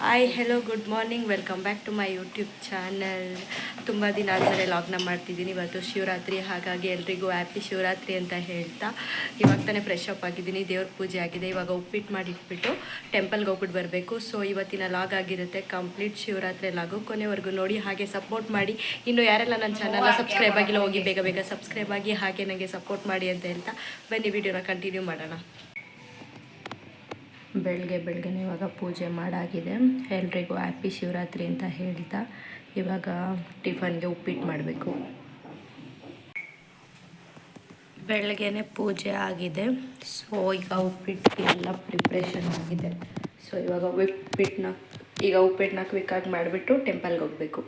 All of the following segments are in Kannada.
Hi hello good morning welcome back to my YouTube channel ತುಂಬ ದಿನ ಆದಮೇಲೆ ಲಾಗ್ನ ಮಾಡ್ತಿದ್ದೀನಿ. ಇವತ್ತು ಶಿವರಾತ್ರಿ, ಹಾಗಾಗಿ ಎಲ್ರಿಗೂ ಹ್ಯಾಪಿ ಶಿವರಾತ್ರಿ ಅಂತ ಹೇಳ್ತಾ. ಇವಾಗ ತಾನೇ ಫ್ರೆಶ್ ಅಪ್ ಆಗಿದ್ದೀನಿ. ದೇವ್ರ ಪೂಜೆ ಆಗಿದೆ. ಇವಾಗ ಉಪ್ಪಿಟ್ಟು ಮಾಡಿಟ್ಬಿಟ್ಟು ಟೆಂಪಲ್ಗೆ ಹೋಗ್ಬಿಟ್ಟು ಬರಬೇಕು. ಸೊ ಇವತ್ತಿನ ಲಾಗ್ ಆಗಿರುತ್ತೆ. ಕಂಪ್ಲೀಟ್ ಶಿವರಾತ್ರಿ ಲಾಗು ಕೊನೆವರೆಗೂ ನೋಡಿ, ಹಾಗೆ ಸಪೋರ್ಟ್ ಮಾಡಿ. ಇನ್ನು ಯಾರೆಲ್ಲ ನನ್ನ ಚಾನಲ್ನ ಸಬ್ಸ್ಕ್ರೈಬ್ ಆಗಿಲ್ಲ, ಹೋಗಿ ಬೇಗ ಬೇಗ ಸಬ್ಸ್ಕ್ರೈಬ್ ಆಗಿ ಹಾಗೆ ನನಗೆ ಸಪೋರ್ಟ್ ಮಾಡಿ ಅಂತ ಹೇಳ್ತಾ. ಬನ್ನಿ ವಿಡಿಯೋನ ಕಂಟಿನ್ಯೂ ಮಾಡೋಣ. ಬೆಳಗ್ಗೆ ಬೆಳಗ್ಗೆನೇ ಇವಾಗ ಪೂಜೆ ಮಾಡಾಗಿದೆ. ಎಲ್ರಿಗೂ ಹ್ಯಾಪಿ ಶಿವರಾತ್ರಿ ಅಂತ ಹೇಳ್ತಾ ಇವಾಗ ಟಿಫನ್ಗೆ ಉಪ್ಪಿಟ್ಟು ಮಾಡಬೇಕು. ಬೆಳಗ್ಗೆನೆ ಪೂಜೆ ಆಗಿದೆ. ಸೊ ಈಗ ಉಪ್ಪಿಟ್ಟು ಎಲ್ಲ ಪ್ರಿಪ್ರೇಷನ್ ಆಗಿದೆ. ಸೊ ಇವಾಗ ಉಪ್ಪಿಟ್ಟನ್ನ ಈಗ ಉಪ್ಪಿಟ್ಟನ್ನ ಕ್ವಿಕ್ಕಾಗಿ ಮಾಡಿಬಿಟ್ಟು ಟೆಂಪಲ್ಗೆ ಹೋಗಬೇಕು.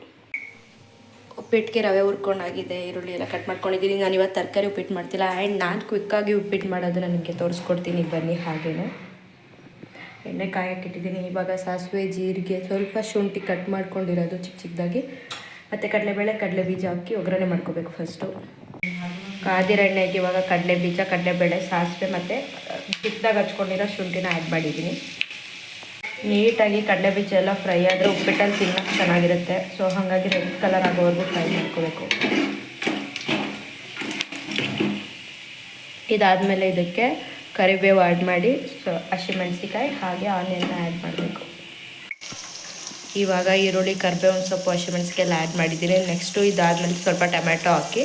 ಉಪ್ಪಿಟ್ಟಿಗೆ ರವೆ ಹುರ್ಕೊಂಡಾಗಿದೆ, ಈರುಳ್ಳಿ ಎಲ್ಲ ಕಟ್ ಮಾಡ್ಕೊಂಡಿದ್ದೀನಿ ನಾನು ಇವತ್ತು ತರಕಾರಿ ಉಪ್ಪಿಟ್ಟು ಮಾಡ್ತಿಲ್ಲ. ಆ್ಯಂಡ್ ನಾನು ಕ್ವಿಕ್ಕಾಗಿ ಉಪ್ಪಿಟ್ಟು ಮಾಡೋದು ನನಗೆ ತೋರಿಸ್ಕೊಡ್ತೀನಿ. ಬನ್ನಿ ಹಾಗೇನೆ. ಎಣ್ಣೆ ಕಾಯಕ್ಕೆ ಇಟ್ಟಿದ್ದೀನಿ. ಇವಾಗ ಸಾಸಿವೆ, ಜೀರಿಗೆ ಸ್ವಲ್ಪ ಶುಂಠಿ ಕಟ್ ಮಾಡ್ಕೊಂಡಿರೋದು ಚಿಕ್ಕ ಚಿಕ್ಕದಾಗಿ ಮತ್ತು ಕಡಲೆಬೇಳೆ ಕಡಲೆ ಬೀಜ ಹಾಕಿ ಒಗ್ಗರಣೆ ಮಾಡ್ಕೋಬೇಕು ಫಸ್ಟು ಕಾದಿರೆಣ್ಣೆಗೆ ಇವಾಗ ಕಡಲೆ ಬೀಜ ಕಡಲೆಬೇಳೆ, ಸಾಸಿವೆ ಮತ್ತು ಚಿಕ್ಕದಾಗಿ ಹಚ್ಕೊಂಡಿರೋ ಶುಂಠಿನ ಆ್ಯಡ್ ಮಾಡಿದ್ದೀನಿ. ನೀಟಾಗಿ ಕಡಲೆ ಬೀಜ ಎಲ್ಲ ಫ್ರೈ ಆದರೆ ಉಪ್ಪಿಟ್ಟಲ್ಲಿ ತಿನ್ನೋಕ್ಕೆ ಚೆನ್ನಾಗಿರುತ್ತೆ. ಸೊ ಹಾಗಾಗಿ ರೆಡ್ ಕಲರ್ ಆಗೋವರೆಗೂ ಫ್ರೈ ಮಾಡ್ಕೋಬೇಕು. ಇದಾದಮೇಲೆ ಇದಕ್ಕೆ ಕರಿಬೇವು ಆ್ಯಡ್ ಮಾಡಿ ಸೊ ಹಸಿಮೆಣ್ಸಿಕಾಯಿ ಹಾಗೆ ಆನಿಯನ್ನ ಆ್ಯಡ್ ಮಾಡಬೇಕು. ಇವಾಗ ಈರುಳ್ಳಿ ಕರಿಬೇವು ಒಂದು ಹಸಿಮೆಣ್ಸಿಕಾಯಿ ಎಲ್ಲ ಆ್ಯಡ್ ಮಾಡಿದ್ದೀನಿ ನೆಕ್ಸ್ಟು ಇದಾದಮೇಲೆ ಸ್ವಲ್ಪ ಟೊಮ್ಯಾಟೊ ಹಾಕಿ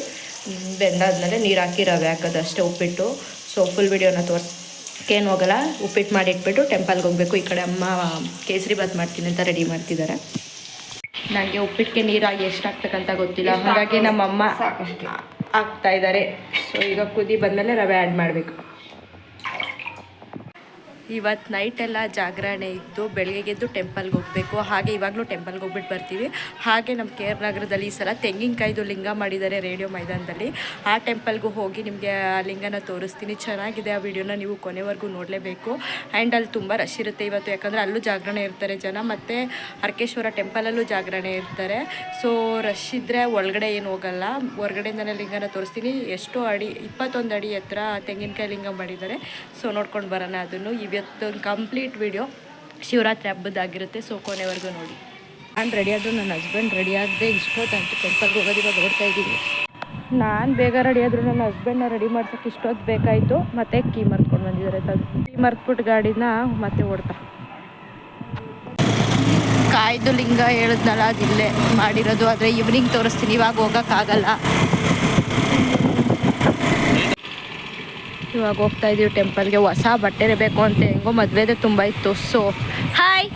ಬೆಂದಾದಮೇಲೆ ನೀರು ಹಾಕಿ ರವೆ ಹಾಕೋದು ಅಷ್ಟೇ ಉಪ್ಪಿಟ್ಟು. ಸೊ ಫುಲ್ ವಿಡಿಯೋನ ತೋರ್ಸ್ಕೇನು ಹೋಗಲ್ಲ ಉಪ್ಪಿಟ್ಟು ಮಾಡಿಟ್ಬಿಟ್ಟು ಟೆಂಪಲ್ಗೆ ಹೋಗಬೇಕು. ಈ ಕಡೆ ಅಮ್ಮ ಕೇಸರಿ ಬಾತ್ ಮಾಡ್ತೀನಿ ಅಂತ ರೆಡಿ ಮಾಡ್ತಿದ್ದಾರೆ ನನಗೆ ಉಪ್ಪಿಟ್ಟಿಗೆ ನೀರಾಗಿ ಎಷ್ಟು ಹಾಕ್ಬೇಕಂತ ಗೊತ್ತಿಲ್ಲ. ಹಾಗಾಗಿ ನಮ್ಮಮ್ಮ ಹಾಕ್ತಾ ಇದ್ದಾರೆ. ಸೊ ಈಗ ಕುದಿ ಬಂದಮೇಲೆ ರವೆ ಆ್ಯಡ್ ಮಾಡಬೇಕು. ಇವತ್ತು ನೈಟೆಲ್ಲ ಜಾಗರಣೆ ಇದ್ದು ಬೆಳಗ್ಗೆಗೆದ್ದು ಟೆಂಪಲ್ಗೆ ಹೋಗಬೇಕು. ಹಾಗೆ ಇವಾಗಲೂ ಟೆಂಪಲ್ಗೆ ಹೋಗ್ಬಿಟ್ಟು ಬರ್ತೀವಿ. ಹಾಗೆ ನಮ್ಮ ಕೆ ಆರ್ ನಗರದಲ್ಲಿ ಈ ಸಲ ತೆಂಗಿನಕಾಯ್ದು ಲಿಂಗ ಮಾಡಿದ್ದಾರೆ ರೇಡಿಯೋ ಮೈದಾನದಲ್ಲಿ. ಆ ಟೆಂಪಲ್ಗೂ ಹೋಗಿ ನಿಮಗೆ ಆ ಲಿಂಗನ ತೋರಿಸ್ತೀನಿ. ಚೆನ್ನಾಗಿದೆ ಆ ವಿಡಿಯೋನ ನೀವು ಕೊನೆವರೆಗೂ ನೋಡಲೇಬೇಕು. ಆ್ಯಂಡ್ ಅಲ್ಲಿ ತುಂಬ ರಶ್ ಇರುತ್ತೆ ಇವತ್ತು. ಯಾಕಂದರೆ ಅಲ್ಲೂ ಜಾಗರಣೆ ಇರ್ತಾರೆ ಜನ. ಮತ್ತು ಅರ್ಕೇಶ್ವರ ಟೆಂಪಲಲ್ಲೂ ಜಾಗರಣೆ ಇರ್ತಾರೆ. ಸೊ ರಶ್ ಇದ್ದರೆ ಒಳಗಡೆ ಏನು ಹೋಗಲ್ಲ. ಹೊರಗಡೆಯಿಂದನೇ ಲಿಂಗನ ತೋರಿಸ್ತೀನಿ. ಎಷ್ಟು ಅಡಿ, ಇಪ್ಪತ್ತೊಂದು ಅಡಿ ಎತ್ತರ ತೆಂಗಿನಕಾಯಿ ಲಿಂಗ ಮಾಡಿದ್ದಾರೆ. ಸೊ ನೋಡ್ಕೊಂಡು ಬರೋಣ ಅದನ್ನು. ಇವತ್ತು ಕಂಪ್ಲೀಟ್ ವಿಡಿಯೋ ಶಿವರಾತ್ರಿ ಹಬ್ಬದಾಗಿರುತ್ತೆ ಸೊ ಕೊನೆವರೆಗೂ ನೋಡಿ. ನಾನು ರೆಡಿ ಆದರೂ ನನ್ನ ಹಸ್ಬೆಂಡ್ ರೆಡಿ ಆಗದೆ ಇಷ್ಟೊತ್ತಂತೂ ಟೆಂಪಲ್ಗೆ ಹೋಗೋದು ಇವಾಗ ನೋಡ್ತಾ ಇದ್ದೀವಿ ನಾನು ಬೇಗ ರೆಡಿ ಆದರೂ ನನ್ನ ಹಸ್ಬೆಂಡ್ನ ರೆಡಿ ಮಾಡ್ಸೋಕ್ಕೆ ಇಷ್ಟೊತ್ತು ಬೇಕಾಯಿತು. ಮತ್ತೆ ಕೀ ಮರ್ತ್ಕೊಂಡು ಬಂದಿದ್ದಾರೆ ತಂದು ಕೀ ಮರ್ತ್ಬಿಟ್ಟು ಗಾಡಿನ ಮತ್ತೆ ಓಡ್ತಾ ಕಾಯ್ದು ಲಿಂಗ ಹೇಳಿದ್ನಲ್ಲ ಅದಿಲ್ಲೇ ಮಾಡಿರೋದು. ಆದರೆ ಈವ್ನಿಂಗ್ ತೋರಿಸ್ತೀನಿ ಇವಾಗ ಹೋಗೋಕ್ಕಾಗಲ್ಲ. ಇವಾಗ ಹೋಗ್ತಾ ಇದೀವಿ ಟೆಂಪಲ್ಗೆ. ಹೊಸ ಬಟ್ಟೆ ಇರಬೇಕು ಅಂತ ಹೆಂಗೋ ಮದುವೆದೇ ತುಂಬ ಇತ್ತು. ಸೊ ಹಾಯ್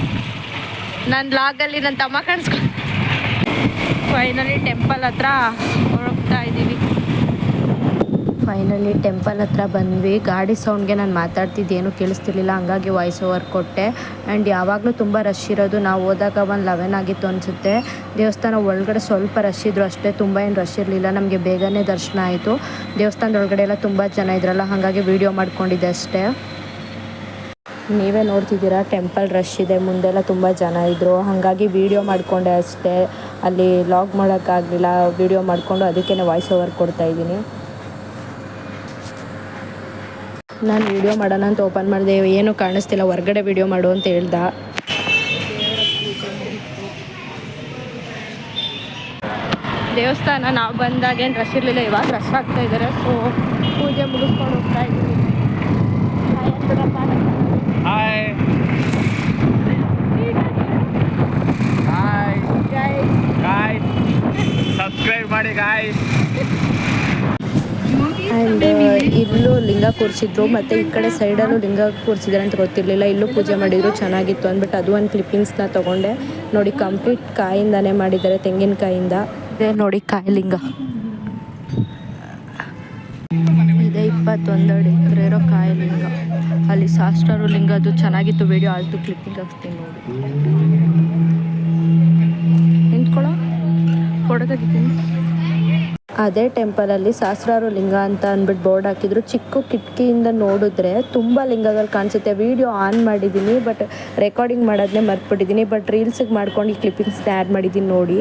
ನನ್ನ ಲಾಗಲ್ಲಿ ನನ್ನ ತಮ್ಮ ಕಾಣಿಸ್ಕೊ ಫೈನಲಿ ಟೆಂಪಲ್ ಹತ್ರ ಹೋಗ್ತಾ ಇದ್ದೀವಿ ಫೈನಲಿ ಟೆಂಪಲ್ ಹತ್ರ ಬಂದ್ವಿ. ಗಾಡಿ ಸೌಂಡ್ಗೆ ನಾನು ಮಾತಾಡ್ತಿದ್ದೇನು ಕೇಳಿಸ್ತಿರ್ಲಿಲ್ಲ. ಹಂಗಾಗಿ ವಾಯ್ಸ್ ಓವರ್ ಕೊಟ್ಟೆ. ಆ್ಯಂಡ್ ಯಾವಾಗಲೂ ತುಂಬ ರಶ್ ಇರೋದು. ನಾವು ಹೋದಾಗ ಒಂದು ಲೆವೆನ್ ಆಗಿತ್ತು ಅನಿಸುತ್ತೆ. ದೇವಸ್ಥಾನ ಒಳಗಡೆ ಸ್ವಲ್ಪ ರಶ್ ಇದ್ರು ಅಷ್ಟೇ. ತುಂಬ ಏನು ರಶ್ ಇರಲಿಲ್ಲ. ನಮಗೆ ಬೇಗನೆ ದರ್ಶನ ಆಯಿತು. ದೇವಸ್ಥಾನದ ಒಳಗಡೆ ಎಲ್ಲ ತುಂಬ ಜನ ಇದ್ರಲ್ಲ, ಹಾಗಾಗಿ ವೀಡಿಯೋ ಮಾಡ್ಕೊಂಡಿದ್ದೆ ಅಷ್ಟೇ. ನೀವೇ ನೋಡ್ತಿದ್ದೀರಾ? ಟೆಂಪಲ್ ರಶ್ ಇದೆ. ಮುಂದೆಲ್ಲ ತುಂಬ ಜನ ಇದ್ದರು ಹಾಗಾಗಿ ವೀಡಿಯೋ ಮಾಡಿಕೊಂಡೆ ಅಷ್ಟೇ. ಅಲ್ಲಿ ಲಾಗ್ ಮಾಡೋಕ್ಕಾಗಲಿಲ್ಲ. ವೀಡಿಯೋ ಮಾಡಿಕೊಂಡು ಅದಕ್ಕೇ ವಾಯ್ಸ್ ಓವರ್ ಕೊಡ್ತಾ ಇದ್ದೀನಿ ನಾನು ವೀಡಿಯೋ ಮಾಡೋಣ ಅಂತ ಓಪನ್ ಮಾಡಿದೆ. ಏನು ಕಾಣಿಸ್ತಿಲ್ಲ. ಹೊರ್ಗಡೆ ವೀಡಿಯೋ ಮಾಡು ಅಂತ ಹೇಳ್ದ. ದೇವಸ್ಥಾನ ನಾವು ಬಂದಾಗ ಏನು ರಶ್ ಇರಲಿಲ್ಲ. ಇವಾಗ ರಶ್ ಆಗ್ತಾ ಇದ್ದಾರೆ ಸೊ ಪೂಜೆ ಮುಗಿಸ್ಕೊಂಡು ಹೋಗ್ತಾ ಇದ್ದೀವಿ. ಸಬ್ಸ್ಕ್ರೈಬ್ ಮಾಡಿ ಗಾಯ್ಸ್ ಇಲ್ಲೂ ಲಿಂಗ ಕೂರಿಸಿದ್ರು, ಮತ್ತು ಈ ಕಡೆ ಸೈಡಲ್ಲೂ ಲಿಂಗ ಕೂರಿಸಿದ್ದಾರೆ ಅಂತ ಗೊತ್ತಿರಲಿಲ್ಲ. ಇಲ್ಲೂ ಪೂಜೆ ಮಾಡಿದ್ರು, ಚೆನ್ನಾಗಿತ್ತು ಅಂದ್ಬಿಟ್ಟು ಅದು ಒಂದು ಕ್ಲಿಪ್ಪಿಂಗ್ಸ್ನ ತೊಗೊಂಡೆ. ನೋಡಿ ಕಂಪ್ಲೀಟ್ ಕಾಯಿಂದಾನೇ ಮಾಡಿದ್ದಾರೆ, ತೆಂಗಿನಕಾಯಿಂದ. ಇದೇ ನೋಡಿ ಕಾಯಿ ಲಿಂಗ ಇದೆ ಇಪ್ಪತ್ತೊಂದು ಅಡಿ ಹತ್ರ ಇರೋ ಕಾಯಿ ಲಿಂಗ ಅಲ್ಲಿ ಸಾಸ್ಟಾರು ಲಿಂಗ, ಅದು ಚೆನ್ನಾಗಿತ್ತು ವಿಡಿಯೋ ಆಯಿತು ಕ್ಲಿಪ್ಪಿಂಗ್ ಹಾಕ್ತೀನಿ ನೋಡಿ. ನಿಂತ್ಕೊಳ್ಳೋ? ಕೊಡೋದಾಗಿದ್ದೀನಿ ಅದೇ ಟೆಂಪಲಲ್ಲಿ ಸಹಸ್ರಾರು ಲಿಂಗ ಅಂತ ಅಂದ್ಬಿಟ್ಟು ಬೋರ್ಡ್ ಹಾಕಿದ್ರು. ಚಿಕ್ಕ ಕಿಟಕಿಯಿಂದ ನೋಡಿದ್ರೆ ತುಂಬ ಲಿಂಗಗಳು ಕಾಣಿಸುತ್ತೆ. ವಿಡಿಯೋ ಆನ್ ಮಾಡಿದ್ದೀನಿ, ಬಟ್ ರೆಕಾರ್ಡಿಂಗ್ ಮಾಡೋದನ್ನೇ ಮರ್ತ್ಬಿಟ್ಟಿದ್ದೀನಿ. ಬಟ್ ರೀಲ್ಸಿಗೆ ಮಾಡ್ಕೊಂಡು ಈ ಕ್ಲಿಪ್ಪಿಂಗ್ಸ್ನ ಆ್ಯಡ್ ಮಾಡಿದ್ದೀನಿ ನೋಡಿ.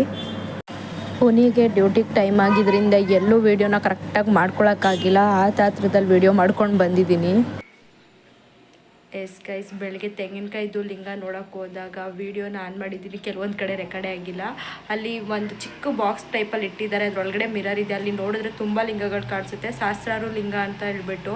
ಪುನಿಗೆ ಡ್ಯೂಟಿಗೆ ಟೈಮ್ ಆಗಿದ್ದರಿಂದ ಎಲ್ಲೂ ವೀಡಿಯೋನ ಕರೆಕ್ಟಾಗಿ ಮಾಡ್ಕೊಳಕ್ಕಾಗಿಲ್ಲ. ಆ ತಾತ್ರದಲ್ಲಿ ವೀಡಿಯೋ ಮಾಡ್ಕೊಂಡು ಬಂದಿದ್ದೀನಿ. ಎಸ್ ಗೈಸ್, ಬೆಳಗ್ಗೆ ತೆಂಗಿನಕಾಯ್ದು ಲಿಂಗ ನೋಡೋಕೆ ಹೋದಾಗ ವೀಡಿಯೋನ ಆನ್ ಮಾಡಿದ್ದೀನಿ ಕೆಲವೊಂದು ಕಡೆ ರೆಕಾರ್ಡೇ ಆಗಿಲ್ಲ. ಅಲ್ಲಿ ಒಂದು ಚಿಕ್ಕ ಬಾಕ್ಸ್ ಟೈಪಲ್ಲಿ ಇಟ್ಟಿದ್ದಾರೆ. ಅದರೊಳಗಡೆ ಮಿರರ್ ಇದೆ. ಅಲ್ಲಿ ನೋಡಿದ್ರೆ ತುಂಬ ಲಿಂಗಗಳು ಕಾಣಿಸುತ್ತೆ. ಸಹಸ್ರಾರು ಲಿಂಗ ಅಂತ ಹೇಳ್ಬಿಟ್ಟು.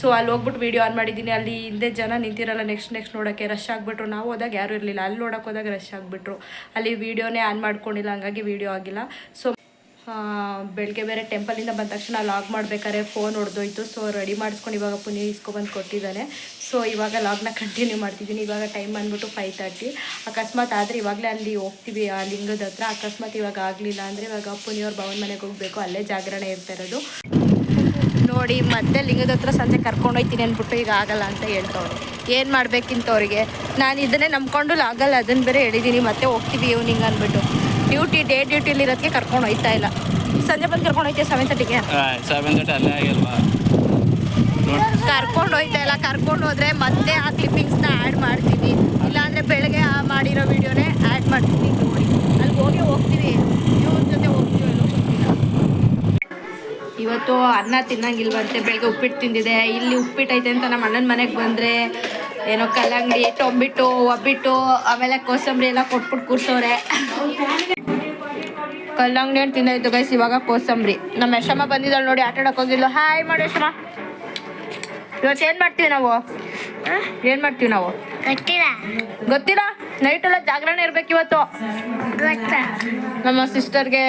ಸೊ ಅಲ್ಲಿ ಹೋಗ್ಬಿಟ್ಟು ವೀಡಿಯೋ ಆನ್ ಮಾಡಿದ್ದೀನಿ ಅಲ್ಲಿ ಹಿಂದೆ ಜನ ನಿಂತಿರಲ್ಲ. ನೆಕ್ಸ್ಟ್ ನೆಕ್ಸ್ಟ್ ನೋಡೋಕ್ಕೆ ರಶ್ ಆಗಿಬಿಟ್ರು. ನಾವು ಹೋದಾಗ ಯಾರೂ ಇರಲಿಲ್ಲ. ಅಲ್ಲಿ ನೋಡೋಕೆ ಹೋದಾಗ ರಶ್ ಆಗಿಬಿಟ್ರು. ಅಲ್ಲಿ ವೀಡಿಯೋನೇ ಆನ್ ಮಾಡ್ಕೊಂಡಿಲ್ಲ. ಹಂಗಾಗಿ ವೀಡಿಯೋ ಆಗಿಲ್ಲ. ಸೊ ಬೆಳಗ್ಗೆ ಬೇರೆ ಟೆಂಪಲಿಂದ ಬಂದ ತಕ್ಷಣ ಲಾಗ್ ಮಾಡ್ಬೇಕಾದ್ರೆ ಫೋನ್ ಹೊಡೆದೋಯ್ತು ಸೊ ರೆಡಿ ಮಾಡಿಸ್ಕೊಂಡು ಇವಾಗ ಪುನೀ ಇಸ್ಕೊಬಂದು ಕೊಟ್ಟಿದ್ದಾನೆ. ಸೊ ಇವಾಗ ಲಾಗ್ನ ಕಂಟಿನ್ಯೂ ಮಾಡ್ತಿದ್ದೀನಿ. ಇವಾಗ ಟೈಮ್ ಬಂದ್ಬಿಟ್ಟು ಫೈವ್ ತರ್ಟಿ ಅಕಸ್ಮಾತ್ ಆದರೆ ಇವಾಗಲೇ ಅಲ್ಲಿ ಹೋಗ್ತೀವಿ, ಆ ಲಿಂಗದ ಹತ್ರ. ಅಕಸ್ಮಾತ್ ಇವಾಗ ಆಗಲಿಲ್ಲ ಅಂದರೆ ಇವಾಗ ಪುನಿಯವ್ರ ಭವನ ಮನೆಗೆ ಹೋಗಬೇಕು. ಅಲ್ಲೇ ಜಾಗರಣೆ ಇರ್ತಾ ಇರೋದು. ನೋಡಿ, ಮತ್ತೆ ಲಿಂಗದ ಹತ್ರ ಸಂಜೆ ಕರ್ಕೊಂಡು ಹೋಗ್ತೀನಿ ಅಂದ್ಬಿಟ್ಟು ಈಗ ಆಗಲ್ಲ ಅಂತ ಹೇಳ್ತವ್ರು ಏನು ಮಾಡ್ಬೇಕಿಂತ ಅವರಿಗೆ ನಾನು ಇದನ್ನೇ ನಂಬ್ಕೊಂಡು ಆಗಲ್ಲ. ಅದನ್ನು ಬೇರೆ ಹೇಳಿದ್ದೀನಿ ಮತ್ತೆ ಹೋಗ್ತೀವಿ ಇವ್ನಿಂಗ್ ಅಂದ್ಬಿಟ್ಟು. ಡ್ಯೂಟಿ ಡೇ ಡ್ಯೂಟಿಲಿ ಇರೋದಕ್ಕೆ ಕರ್ಕೊಂಡು ಹೋಯ್ತಾ ಇಲ್ಲ. ಸಂಜೆ ಬಂದು ಕರ್ಕೊಂಡು ಹೋಗ್ತೀವಿ ಸೆವೆನ್ ತರ್ಟಿಗೆ ಸೆವೆನ್ ತರ್ಟಿ ಅಲ್ಲೇ ಆಗಿಲ್ವಾ? ಕರ್ಕೊಂಡು ಹೋಯ್ತಾ ಇಲ್ಲ ಕರ್ಕೊಂಡು ಹೋದ್ರೆ ಮತ್ತೆ ಆ ಕ್ಲಿಪ್ಪಿಂಗ್ಸ್ನ ಆ್ಯಡ್ ಮಾಡ್ತೀನಿ ಇಲ್ಲಾಂದರೆ ಬೆಳಗ್ಗೆ ಆ ಮಾಡಿರೋ ವಿಡಿಯೋನೇ ಆ್ಯಡ್ ಮಾಡ್ತೀನಿ ನೋಡಿ. ಅಲ್ಲಿ ಹೋಗಿ ಹೋಗ್ತೀವಿ. ಇವ್ರ ಜೊತೆ ಹೋಗ್ತೀವಿ ಅಲ್ಲೋ ಗೊತ್ತಿಲ್ಲ ಇವತ್ತು ಅನ್ನ ತಿನ್ನಂಗಿಲ್ವಂತೆ ಬೆಳಗ್ಗೆ ಉಪ್ಪಿಟ್ಟು ತಿಂದಿದೆ. ಇಲ್ಲಿ ಉಪ್ಪಿಟ್ಟು ಐತೆ ಅಂತ ನಮ್ಮ ಅಣ್ಣನ ಮನೆಗೆ ಬಂದರೆ ಏನೋ ಕಲ್ಲಂಗಡಿ ಟೊಂಬಿಟ್ಟು ಒಬ್ಬಿಟ್ಟು ಆಮೇಲೆ ಕೋಸಂಬರಿ ಎಲ್ಲ ಕೊಟ್ಬಿಟ್ಟು ಕೂರ್ಸೋರೆ. ಕಲ್ಲಂಗಡಿ ಹಣ್ಣು ತಿಂದಾಯ್ತು ಗೈಸ್ ಇವಾಗ ಕೋಸಂಬರಿ. ನಮ್ಮ ಯಶಮ್ಮ ಬಂದಿದ್ದಾಳೆ ನೋಡಿ ಆಟ ಆಡಕ್ಕೆ ಹೋಗಿದ್ಲು. ಹಾಯ್ ಮಾಡಿ ಯಶಮ್ಮ. ಇವತ್ತು ಏನು ಮಾಡ್ತೀವಿ ನಾವು? ಏನು ಮಾಡ್ತೀವಿ ನಾವು? ಗೊತ್ತಿಲ್ಲ. ಗೊತ್ತಿಲ್ಲ? ನೈಟ್ ಎಲ್ಲ ಜಾಗರಣೆ ಇರ್ಬೇಕು ಇವತ್ತು. ನಮ್ಮ ಸಿಸ್ಟರ್ಗೆ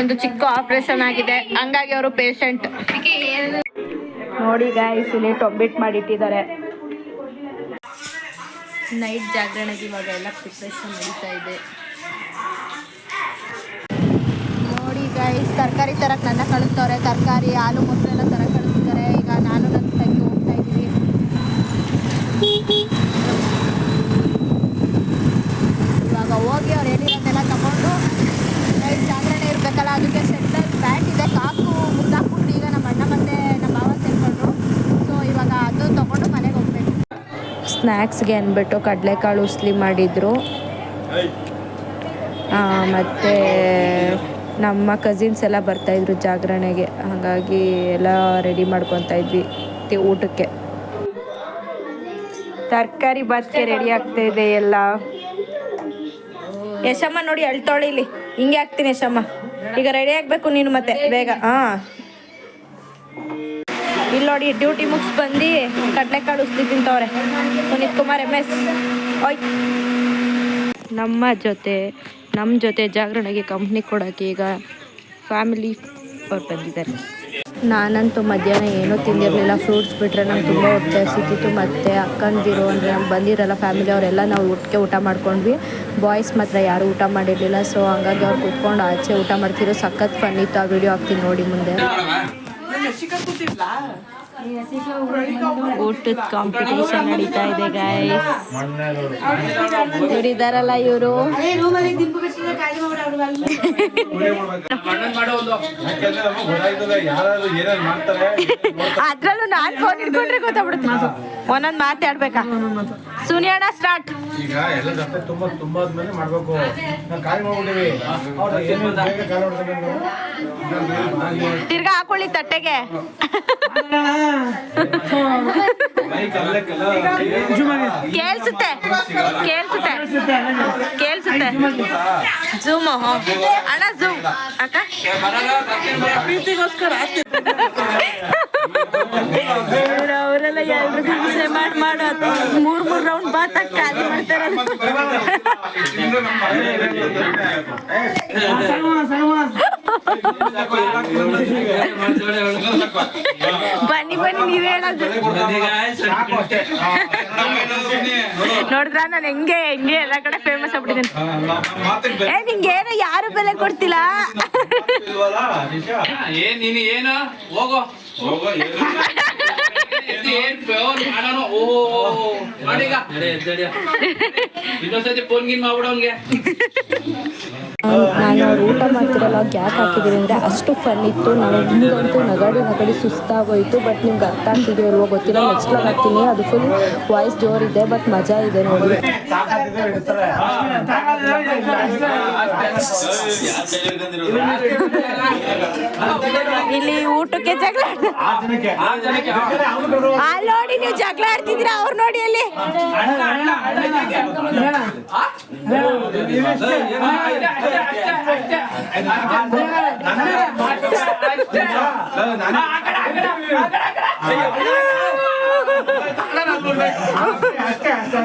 ಒಂದು ಚಿಕ್ಕ ಆಪರೇಷನ್ ಆಗಿದೆ. ಹಂಗಾಗಿ ಅವರು ಪೇಷಂಟ್ ನೋಡಿ ಗಾಯ್ಸ್ ಇಲ್ಲಿ ಟೊಬ್ಬಿಟ್ ಮಾಡಿಟ್ಟಿದ್ದಾರೆ ನೈಟ್ ಜಾಗರಣೆಗೆ ಇವಾಗ ಎಲ್ಲ ಪ್ರಿಪ್ರೇಷನ್ ನಡೀತಾ ಇದೆ. ನೋಡಿ ಗೈಸ್ ತರಕಾರಿ ತರಕ್ಕೆ ನನ್ನ ಕಳಿಸ್ತವ್ರೆ ತರಕಾರಿ, ಹಾಲು, ಮೊಸರು ಎಲ್ಲ ತರ ಕಳಿಸ್ತಾರೆ. ಈಗ ನಾನು ನನ್ನ ತಂಗಿ ಹೋಗ್ತಾ ಇದ್ದೀವಿ. ಇವಾಗ ಹೋಗಿ ಅವ್ರು ಹೇಳಿರೋದೆಲ್ಲ ತಗೊಂಡು ನೈಟ್ ಜಾಗರಣೆ ಇರಬೇಕಲ್ಲ, ಅದಕ್ಕೆ ಶೆಟ್ಟರ್ ಪ್ಯಾಂಟ್ ಇದೆ. ಕಾಕು ಮುಂದಾಕ್ಬಿಟ್ಟು ಈಗ ನಮ್ಮ ಅಣ್ಣ ಮತ್ತು ನಮ್ಮ ಭಾವ ಸೇರ್ಕೊಂಡ್ರು ಸೊ ಇವಾಗ ಅದು ತಗೊಂಡು ಮನೆಗೆ ಹೋಗ್ಬೇಕು ಸ್ನ್ಯಾಕ್ಸ್ಗೆ ಅಂದ್ಬಿಟ್ಟು ಕಡಲೆಕಾಳು ಉಸ್ಲಿ ಮಾಡಿದರು. ಮತ್ತು ನಮ್ಮ ಕಸಿನ್ಸ್ ಎಲ್ಲ ಬರ್ತಾಯಿದ್ರು ಜಾಗರಣೆಗೆ. ಹಾಗಾಗಿ ಎಲ್ಲ ರೆಡಿ ಮಾಡ್ಕೊತಾ ಇದ್ವಿ ಊಟಕ್ಕೆ. ತರಕಾರಿ ಬಾತ್ಗೆ ರೆಡಿ ಆಗ್ತಾ ಇದೆ ಎಲ್ಲ. ಯಶಮ್ಮ ನೋಡಿ ಅಳ್ತೊಳಿಲಿ ಹಿಂಗೆ ಹಾಕ್ತೀನಿ ಯಶಮ್ಮ. ಈಗ ರೆಡಿ ಆಗಬೇಕು ನೀನು ಮತ್ತೆ, ಬೇಗ. ಹಾಂ ಇಲ್ಲಿ ನೋಡಿ ಡ್ಯೂಟಿ ಮುಗಿಸ್ ಬಂದು ಕಡಲೆಕಾಳು ಉಸ್ಲಿ ತಿಂತವ್ರೆ. ಪುನೀತ್ ಕುಮಾರ್ ಎಂ ಎಸ್ ಓಯ್. ನಮ್ಮ ಜೊತೆ ನಮ್ಮ ಜೊತೆ ಜಾಗರಣೆಗೆ ಕಂಪ್ನಿ ಕೊಡೋಕ್ಕೆ ಈಗ ಫ್ಯಾಮಿಲಿ ಅವ್ರು ಬಂದಿದ್ದಾರೆ. ನಾನಂತೂ ಮಧ್ಯಾಹ್ನ ಏನೂ ತಿಂದಿರಲಿಲ್ಲ. ಫ್ರೂಟ್ಸ್ ಬಿಟ್ಟರೆ ನಂಗೆ ತುಂಬ ಹೊಟ್ಟೆ ಸಿಕ್ಕಿತ್ತು ಮತ್ತು ಅಕ್ಕಂದಿರು ಅಂದರೆ ನಮ್ಗೆ ಬಂದಿರಲ್ಲ ಫ್ಯಾಮಿಲಿ ಅವರೆಲ್ಲ, ನಾವು ಊಟಕ್ಕೆ ಊಟ ಮಾಡ್ಕೊಂಡ್ವಿ. ಬಾಯ್ಸ್ ಮಾತ್ರ ಯಾರೂ ಊಟ ಮಾಡಿರಲಿಲ್ಲ. ಸೊ ಹಂಗಾಗಿ ಅವ್ರು ಕೂತ್ಕೊಂಡು ಆಚೆ ಊಟ ಮಾಡ್ತಿರೋ ಸಖತ್ ಫನ್ ಇತ್ತು ಆ ವಿಡಿಯೋ ಹಾಕ್ತೀನಿ ನೋಡಿ ಮುಂದೆ. ಊಟದ ಕಾಂಪಿಟೇಷನ್ ನಡೀತಾ ಇದೆ ಗಾಯ್ಸ್ ಇವರು. ಅದ್ರಲ್ಲೂ ನಾನ್ ಫೋನ್ ಇಟ್ಕೊಂಡ್ರೆ ಗೊತ್ತಾಗ್ಬಿಡುತ್ತೆ. ಒಂದೊಂದ್ ಮಾತಾಡ್ಬೇಕಾ? ಸುನಿಯಣ್ಣ ಸ್ಟಾರ್ಟ್ ಈಗ ಎಲ್ಲ ಜೊತೆ ತುಂಬಾ ತುಂಬಾ ಆದ್ಮೇಲೆ ಮಾಡ್ಬೇಕು. ನಾವು ಖಾಲಿ ಮಾಡ್ಬಿಟ್ಟಿವಿ ತಿರ್ಗಾ ಹಾಕೊಳ್ಳಿ ತಟ್ಟೆಗೆ. ಕೇಳಿಸುತ್ತೆ. ಕೇಳಿಸುತ್ತೆ. ಕೇಳ್ಸುತ್ತೆ. ಝೂಮ್ ಅಣ್ಣ ಜೂಮ್ ಅಕ್ಕ? ಅವರೆಲ್ಲ ಎಲ್ರು ಹಿಂಸೆ ಮಾಡಿ ಮಾಡೋ ಮೂರ್ ಮೂರ್ ರೌಂಡ್ ಬಾತ್ ಖಾಲಿ ಮಾಡ್ತಾರೆ. ಬನ್ನಿ ಬನ್ನಿ ನೀವ್ ಹೇಳೋದು. ನೋಡಿದ್ರ? ನಾನು ಹೆಂಗೆ ಹೆಂಗೆ ಎಲ್ಲ ಕಡೆ ಫೇಮಸ್ ಆಗ್ಬಿಟ್ಟಿದ್ದೀನಿ. ಏ ನಿಂಗೆ ಏನು? ಯಾರು ಬೆಲೆ ಕೊಡ್ತಿಲ್ಲ? ಏನ್ ನೀನು ಏನು? ಹೋಗೋ ಹೋಗೋ. ಏನು ಫೋನ್ ಮಾಡೋಣ ಓ ಮಾಡೀಗ. ಇನ್ನೊಂದ್ಸತಿ ಫೋನ್ ಗಿನ್ ಮಾಡ್ಬಿಡು ನಾನು ಅವ್ರು ಊಟ ಮಾಡ್ತಿರಲ್ಲ ಗ್ಯಾಪ್ ಹಾಕಿದ್ರಿಂದ ಅಂದರೆ ಅಷ್ಟು ಫನ್ ಇತ್ತು. ನಮಗಂತೂ ನಗಡಿ ನಗಡಿ ಸುಸ್ತಾಗೋಯ್ತು ಬಟ್ ನಿಮ್ಗೆ ಅರ್ಥ ಆಗ್ತಿದೆಯೋ ಇಲ್ವೋ ಗೊತ್ತಿಲ್ಲ. ನೆಕ್ಸ್ಟ್ ಲಾಗ್ ಹಾಕ್ತೀನಿ. ಅದು ಫುಲ್ ವಾಯ್ಸ್ ಜೋರಿದೆ ಬಟ್ ಮಜಾ ಇದೆ ನೋಡಿ. ಇಲ್ಲಿ ಊಟಕ್ಕೆ ಜಗಳ ಅಲ್ಲಿ ನೋಡಿ ನೀವು ಜಗಳ ಆಡ್ತಿದ್ರ ಅವ್ರು ನೋಡಿ ಅಲ್ಲಿ ಅಷ್ಟೇ ಅಷ್ಟೇ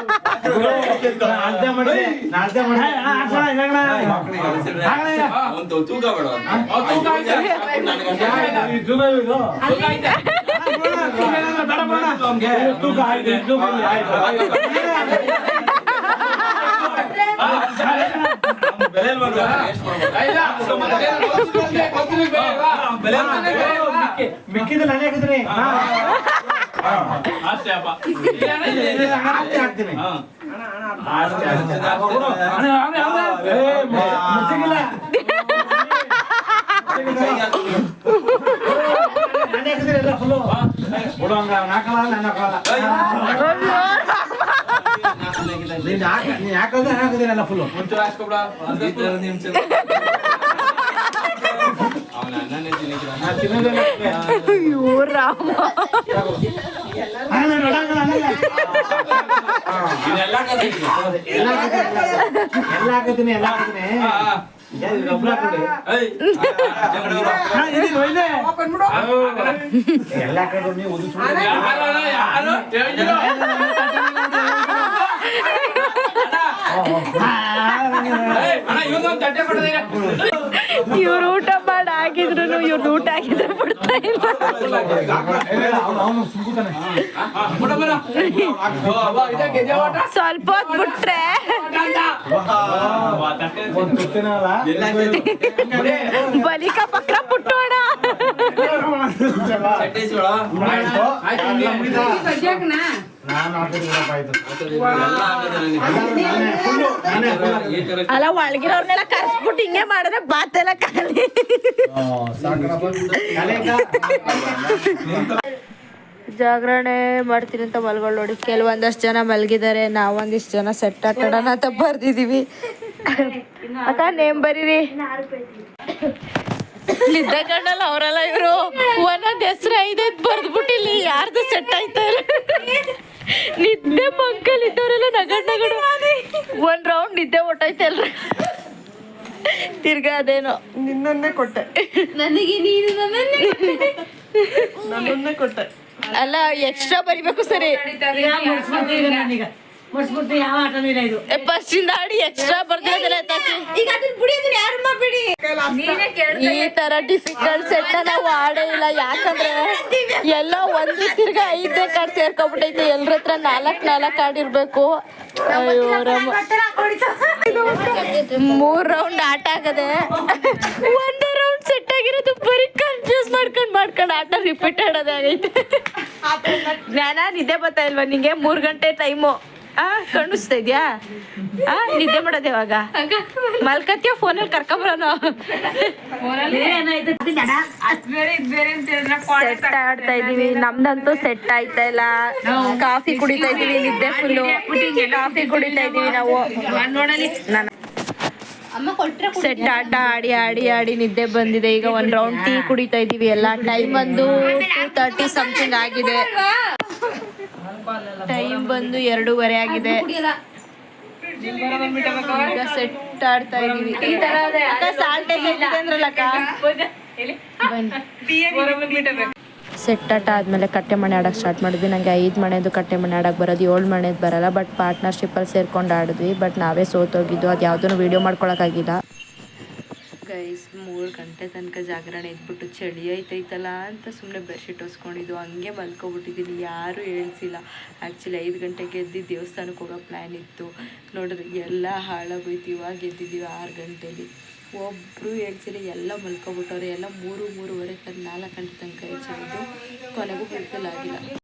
ಆಯ್ತು. ನಾಲ್ದೇ ಮಾಡಿ ನಾಲ್ದೇ ಮಾಡಿ ಇದು ಬೇಡ ಇದು. ಬೇಡ, ಬೇಡ. ಇದು ತೂಕ ಆಯ್ತು, ಇದು ಬನ್ನಿ, ಆಯ್ತು, ಆಯ್ತು. ಮಿಕ್ಕಿ- ಮಿಕ್ಕಿದ್ದು ನಾನೇ ಹಾಕಿದ್ದೀನಿ ಹಾ. ಅಷ್ಟೇ ಅಪ್ಪ ಆಸ್ತಿ ಹಾಕ್ತೀನಿ ಆಸ್ತಿ, ಆಸ್ತಿ. ಏ, ಮ- ಮುಚ್ಚಿಗಿಲ್ಲ. ನಾನೇ ಹಾಕಿದ್ದೀನಿ ಎಲ್ಲ ಫುಲ್ಲು ಬಿಡು ಹಂಗ ಅವ್ನು ಹಾಕಲ್ಲ ನಾನು ಹಾಕಲ್ಲ ನೀನ್ ಹಾಕ- ನೀನ್ ಹಾಕೋದು ನಾನು ಹಾಕಿದ್ದೀನಿ ಎಲ್ಲ ಫುಲ್ಲು ಮುಂಚೂರು ಹಾಕ್ಕೊಬಿಡ ನಾನು ತಿನ್ನೋದಿಲ್ಲ ಅಯ್ಯೋ ರಾಮ ಹಂಗಲ್ಲ ನೋಡು, ಹಂಗಲ್ಲ, ಹಂಗಲ್ಲ. ಎಲ್ಲ ಹಾಕಿದ್ದೀನಿ ಎಲ್ಲ ಹಾಕಿದ್ದೀನಿ ಎಲ್ಲ ಹಾಕಿದ್ದೀನಿ ಯಾರು ಇದು ಒಬ್ರು ಹಾಕ್ಬಿಡಿ. ಹಾ, ತಟ್ಟೆ ಕೊಡೋದೀಗ ಇವ್ರು ಊಟ ಆಗಿದ್ರು ಇವ್ರು ಊಟ ಹಾಕಿದ್ರೆ ಬಿಡ್ತಾ ಇಲ್ಲ. ಸ್ವಲ್ಪ ಹೊತ್ತು ಬಿಟ್ರೆ. ಬಲಿಕ ಪಕ್ರ ಪುಟ್ಟೋಣ. ಆಯ್ತು. ಅಲ್ಲ ಒಳಗಿರೋರ್ನೆಲ್ಲ ಕರ್ಸ್ಬಿಟ್ಟು ಹಿಂಗೆ ಮಾಡಿದ್ರೆ ಬಾತೆಲ್ಲ ಖಾಲಿ. ಜಾಗರಣೆ ಮಾಡ್ತೀನಿ ಅಂತ ಮಲ್ಗಳು ನೋಡಿ. ಕೆಲವೊಂದಷ್ಟು ಜನ ಮಲಗಿದ್ದಾರೆ ನಾವೊಂದಿಷ್ಟು ಜನ ಸೆಟ್ ಆಟಾಡೋಣ ಅಂತ ಬರ್ದಿದೀವಿ. ಅಕ್ಕ ನೇಮ್ ಬರೀರಿ. ಇದ್ದ ಕಣ್ಣಲ್ಲ ಅವರೆಲ್ಲ ಇವರು. ಒಂದೊಂದ್ ಹೆಸರು ಐದೈದು ಬರ್ದ್ಬಿಟ್ಟು ಇಲ್ಲಿ ಯಾರ್ದು ಸೆಟ್ ಆಯ್ತಾರೆ ಇಲ್ಲ ನಿದ್ದೆ ಮಕ್ಕಳು ಇದ್ದವರೆಲ್ಲ ನಗಡ್ ನಗಡ್. ಒಂದ್ ರೌಂಡ್ ನಿದ್ದೆ ಹೊಟ್ಟೈತೆ ಎಲ್ರು. ತಿರ್ಗಾ ಅದೇನೋ. ನಿನ್ನನ್ನೇ ಕೊಟ್ಟೆ. ನನಗೆ ನೀನು ನನ್ನನ್ನೇ ನನ್ನನ್ನೇ ಕೊಟ್ಟೆ. ಅಲ್ಲ ಎಕ್ಸ್ಟ್ರಾ ಬರಿಬೇಕು ಸರಿ. ಇಂದ. ಆಡಿ ಎಕ್ಸ್ಟ್ರಾ ತಾಕಿ ಈಗ ಅದನ್ನ ಬಿಡಿ ಅದನ್ನ ಯಾರು ಮಾಡ್ಬೇಡಿ. ನೀನೇ ಕೇಳ್ತಾ ಈ ತರ ಡಿಫಿಕಲ್ಟ್ ಸೆಟ್ ನಾವು ಆಡೇ ಇಲ್ಲ ಯಾಕಂದ್ರೆ ಎಲ್ಲ ಒಂದು ತಿರ್ಗಾ ಐದೇ ಕಾರ್ಡ್ ಸೇರ್ಕೊಬಿಟ್ಟೈತೆ ಎಲ್ರ ಹತ್ರ ನಾಲ್ಕ್ ನಾಲ್ಕ್ ಅಯ್ಯೋ ರಾಮ. ಮೂರ್ ರೌಂಡ್ ಆಟ ಆಗದೆ. ಒಂದೇ ರೌಂಡ್ ಸೆಟ್ ಆಗಿರೋದು ಬರೀ ಕನ್ಫ್ಯೂಸ್ ಮಾಡ್ಕೊಂಡ್ ಮಾಡ್ಕೊಂಡು ಆಟ ರಿಪೀಟ್ ಆಡೋದೇ ಆಗೈತೆ. ಜ್ಞಾನ ನಿದ್ದೆ ಬರ್ತಾ ಇಲ್ವಾ ನಿಂಗೆ? ಮೂರ್ ಗಂಟೆ ಟೈಮು ಆ ಕಾಣಿಸ್ತಾ ಇದ್ಯಾ? ಆ ನಿದ್ದೆ ಮಾಡೋದು ಯಾವಾಗ? ಮಲ್ಕತ್ಯ ಫೋನಲ್ಲಿ ಕರ್ಕೊಂಬರೋಣ ಸೆಟ್ ಆಡ್ತಾ ಇದೀವಿ ನಮ್ದಂತೂ ಸೆಟ್ ಆಯ್ತಾ ಇಲ್ಲ. ಕಾಫಿ ಕುಡಿತಾ ಇದೀವಿ ನಿದ್ದೆ ಫುಲ್ಲು ಕಾಫಿ ಕುಡಿತಾ ಇದೀವಿ ನಾವು. ಸೆಟ್ ಆಟ ಆಡಿ ಆಡಿ ಆಡಿ ನಿದ್ದೆ ಬಂದಿದೆ. ಈಗ ಒಂದ್ ರೌಂಡ್ ಟೀ ಕುಡಿತಾ ಇದೀವಿ ಎಲ್ಲ ಟೈಮ್ ಬಂದು ಟೂ ತರ್ಟಿ ಸಮಥಿಂಗ್ ಆಗಿದೆ. ಟೈಮ್ ಬಂದು ಎರಡೂವರೆ ಆಗಿದೆ. ಈಗ ಸೆಟ್ ಆಡ್ತಾ ಇದೀವಿ. ಸಾಲ್ಟೇಜ್ ಅಂದ್ರಲ್ಲ ಸೆಟ್ ಆಟ ಆದ್ಮೇಲೆ ಕಟ್ಟೆ ಮಣೆ ಆಡೋಕೆ ಸ್ಟಾರ್ಟ್ ಮಾಡಿದ್ವಿ. ನನಗೆ ಐದು ಮನೆದು ಕಟ್ಟೆ ಮಣೆ ಆಡೋಕೆ ಬರೋದು ಏಳು ಮನೆದು ಬರಲ್ಲ ಬಟ್ ಪಾರ್ಟ್ನರ್ಶಿಪ್ಪಲ್ಲಿ ಸೇರ್ಕೊಂಡು ಆಡಿದ್ವಿ. ಬಟ್ ನಾವೇ ಸೋತೋಗಿದ್ದು. ಅದು ವಿಡಿಯೋ ವೀಡಿಯೋ ಮಾಡ್ಕೊಳಕ್ಕಾಗಿಲ್ಲ ಗೈಸ್ ಮೂರು ಗಂಟೆ ತನಕ ಜಾಗರಣೆ ಇದ್ಬಿಟ್ಟು ಚಳಿ ಐತೈತಲ್ಲ ಅಂತ ಸುಮ್ಮನೆ ಬೆಡ್ಶೀಟ್ ಹೊಸ್ಕೊಂಡಿದ್ದು ಹಂಗೆ ಮಲ್ಕೊಬಿಟ್ಟಿದ್ದೀನಿ. ಯಾರೂ ಹೇಳ್ಸಿಲ್ಲ. ಆ್ಯಕ್ಚುಲಿ ಐದು ಗಂಟೆಗೆ ಎದ್ದು ದೇವಸ್ಥಾನಕ್ಕೆ ಹೋಗೋ ಪ್ಲ್ಯಾನ್ ಇತ್ತು. ನೋಡಿದ್ರೆ ಎಲ್ಲ ಹಾಳಾಗೋಯ್ತು. ಇವಾಗ ಎದ್ದಿದ್ದೀವಿ ಆರು ಗಂಟೆಲಿ. ಒಬ್ಬರು ಹೇಳ್ಸಿಲ್ಲ. ಎಲ್ಲ ಮಲ್ಕೊಬಿಟ್ಟವ್ರೆ. ಎಲ್ಲ ಮೂರು, ಮೂರುವರೆ ನಾಲ್ಕು ಗಂಟೆ ತನಕ ಹೆಚ್ಚಾಗಿದ್ದು ಕೊನೆಗೂ ಫುಲ್ಫಿಲ್ ಆಗಿಲ್ಲ.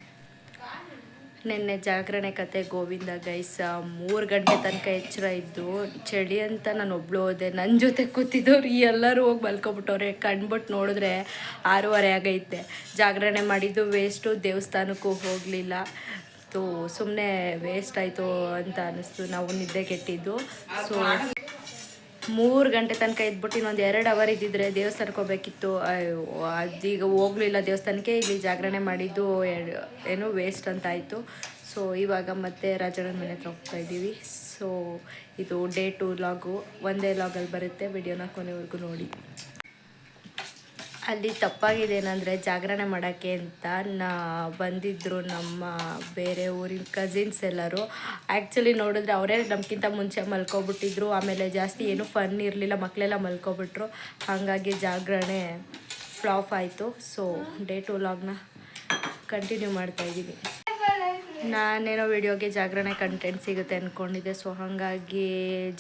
ನಿನ್ನೆ ಜಾಗರಣೆ ಕತೆ ಗೋವಿಂದ ಗೈಸ ಮೂರು ಗಂಟೆ ತನಕ ಎಚ್ಚರ ಇದ್ದು, ಚಳಿ ಅಂತ ನಾನು ಒಬ್ಳು ಹೋದೆ ನನ್ನ ಜೊತೆ ಕೂತಿದ್ದವ್ರು ಎಲ್ಲರೂ ಹೋಗಿ ಮಲ್ಕೊಬಿಟ್ಟವ್ರೆ ಕಣ್ಬಿಟ್ಟು ನೋಡಿದ್ರೆ ಆರೂವರೆ ಆಗೈತೆ. ಜಾಗರಣೆ ಮಾಡಿದ್ದು ವೇಸ್ಟು ದೇವಸ್ಥಾನಕ್ಕೂ ಹೋಗಲಿಲ್ಲ. ಸೊ ಸುಮ್ಮನೆ ವೇಸ್ಟ್ ಆಯಿತು ಅಂತ ಅನ್ನಿಸ್ತು ನಾವು ನಿದ್ದೆ ಕೆಟ್ಟಿದ್ದು. ಸೊ ಮೂರು ಗಂಟೆ ತನಕ ಇದ್ಬಿಟ್ಟು ಇನ್ನೊಂದು ಎರಡು ಅವರ್ ಇದ್ದಿದ್ರೆ ದೇವಸ್ಥಾನಕ್ಕೆ ಹೋಗ್ಬೇಕಿತ್ತು. ಅದೀಗ ಹೋಗ್ಲಿಲ್ಲ, ದೇವಸ್ಥಾನಕ್ಕೆ ಇಲ್ಲಿ ಜಾಗರಣೆ ಮಾಡಿದ್ದು ಏನು ವೇಸ್ಟ್ ಅಂತ ಆಯಿತು. ಸೊ ಇವಾಗ ಮತ್ತೆ ರಾಜಣ್ಣನ ಮನೆ ಹತ್ರ ಹೋಗ್ತಾ ಇದ್ದೀವಿ. ಸೊ ಇದು ಡೇ ಟು ಲಾಗು ಒಂದೇ ಲಾಗಲ್ಲಿ ಬರುತ್ತೆ. ವಿಡಿಯೋನ ಕೊನೆವರೆಗೂ ನೋಡಿ. ಅಲ್ಲಿ ತಪ್ಪಾಗಿದೆ ಏನಂದರೆ ಜಾಗರಣೆ ಮಾಡೋಕ್ಕೆ ಅಂತ ನಾ ಬಂದಿದ್ದರು ನಮ್ಮ ಬೇರೆ ಊರಿನ ಕಸಿನ್ಸ್ ಎಲ್ಲರೂ. ಆ್ಯಕ್ಚುಲಿ ನೋಡಿದ್ರೆ ಅವರೇ ನಮ್ಗಿಂತ ಮುಂಚೆ ಮಲ್ಕೊಬಿಟ್ಟಿದ್ರು. ಆಮೇಲೆ ಜಾಸ್ತಿ ಏನೂ ಫನ್ ಇರಲಿಲ್ಲ ಮಕ್ಕಳೆಲ್ಲ ಮಲ್ಕೊಬಿಟ್ರು. ಹಾಗಾಗಿ ಜಾಗರಣೆ ಫ್ಲಾಪ್ ಆಯಿತು. ಸೊ ಡೇ ಟು ಲಾಗ್ನ ಕಂಟಿನ್ಯೂ ಮಾಡ್ತಾಯಿದ್ದೀನಿ ನಾನೇನೋ ವಿಡಿಯೋಗೆ ಜಾಗರಣೆ ಕಂಟೆಂಟ್ ಸಿಗುತ್ತೆ ಅಂದ್ಕೊಂಡಿದ್ದೆ ಸೊ ಹಾಗಾಗಿ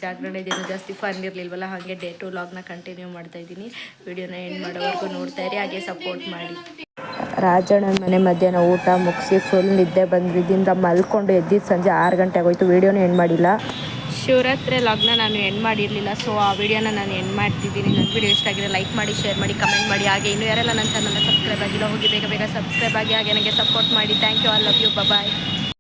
ಜಾಗರಣೆದೇನು ಜಾಸ್ತಿ ಫನ್ ಇರಲಿಲ್ವಲ್ಲ, ಹಾಗೆ ಡೇ ಟು ಲಾಗ್ನ ಕಂಟಿನ್ಯೂ ಮಾಡ್ತಾ ಇದ್ದೀನಿ. ವಿಡಿಯೋನ ಎಂಡ್ ಮಾಡೋವರೆಗೂ ನೋಡ್ತಾ ಇರಿ, ಹಾಗೆ ಸಪೋರ್ಟ್ ಮಾಡಿ. ರಾಜಣ್ಣನ ಮನೆ ಮಧ್ಯಾಹ್ನ ಊಟ ಮುಗಿಸಿ ಫುಲ್ ನಿದ್ದೆ ಬಂದಿದ್ದಿಂದ ಮಲ್ಕೊಂಡು ಎದ್ದಿದ್ದು ಸಂಜೆ ಆರು ಗಂಟೆ ಆಗೋಯ್ತು. ವಿಡಿಯೋನ ಎಂಡ್ ಮಾಡಿಲ್ಲ. ಶಿವರಾತ್ರಿ ಲಾಗ್ನ ನಾನು ಎಂಡ್ ಮಾಡಿರಲಿಲ್ಲ ಸೊ ಆ ವಿಡಿಯೋನ ನಾನು ಎಂಡ್ ಮಾಡ್ತಿದ್ದೀನಿ. ನನ್ನ ವಿಡಿಯೋ ಇಷ್ಟ ಆಗಿದೆ ಲೈಕ್ ಮಾಡಿ ಶೇರ್ ಮಾಡಿ ಕಮೆಂಟ್ ಮಾಡಿ. ಹಾಗೆ ಇನ್ನೂ ಯಾರೆಲ್ಲ ನನ್ನ ಚಾನಲ್ನ ಸಬ್ಸ್ಕ್ರೈಬ್ ಆಗಿಲ್ಲ, ಹೋಗಿ ಬೇಗ ಬೇಗ ಸಬ್ಸ್ಕ್ರೈಬ್ ಆಗಿ ಹಾಗೆ ನನಗೆ ಸಪೋರ್ಟ್ ಮಾಡಿ. Thank you all love you bye